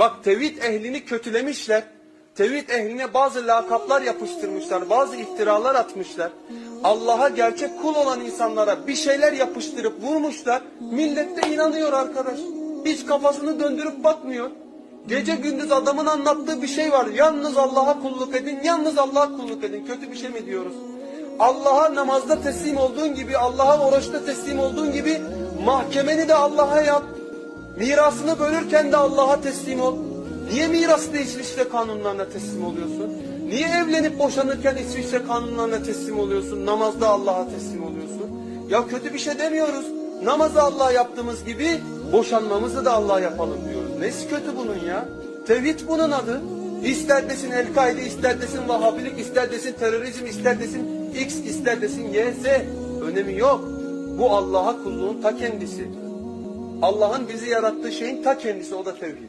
Bak tevhid ehlini kötülemişler. Tevhid ehline bazı lakaplar yapıştırmışlar. Bazı iftiralar atmışlar. Allah'a gerçek kul olan insanlara bir şeyler yapıştırıp vurmuşlar. Millet de inanıyor arkadaş. Hiç kafasını döndürüp bakmıyor. Gece gündüz adamın anlattığı bir şey var. Yalnız Allah'a kulluk edin, yalnız Allah'a kulluk edin. Kötü bir şey mi diyoruz? Allah'a namazda teslim olduğun gibi, Allah'a oruçta teslim olduğun gibi mahkemeni de Allah'a yap. Mirasını bölürken de Allah'a teslim ol. Niye mirasta İsviçre kanunlarına teslim oluyorsun? Niye evlenip boşanırken İsviçre kanunlarına teslim oluyorsun? Namazda Allah'a teslim oluyorsun. Ya kötü bir şey demiyoruz. Namazı Allah'a yaptığımız gibi boşanmamızı da Allah'a yapalım diyoruz. Nesi kötü bunun ya? Tevhid bunun adı. İster desin El-Kaide, ister desin Vahabilik, ister desin terörizm, ister desin X, ister desin Y, Z. Önemi yok. Bu Allah'a kulluğun ta kendisi. Allah'ın bizi yarattığı şeyin ta kendisi o da tevhid.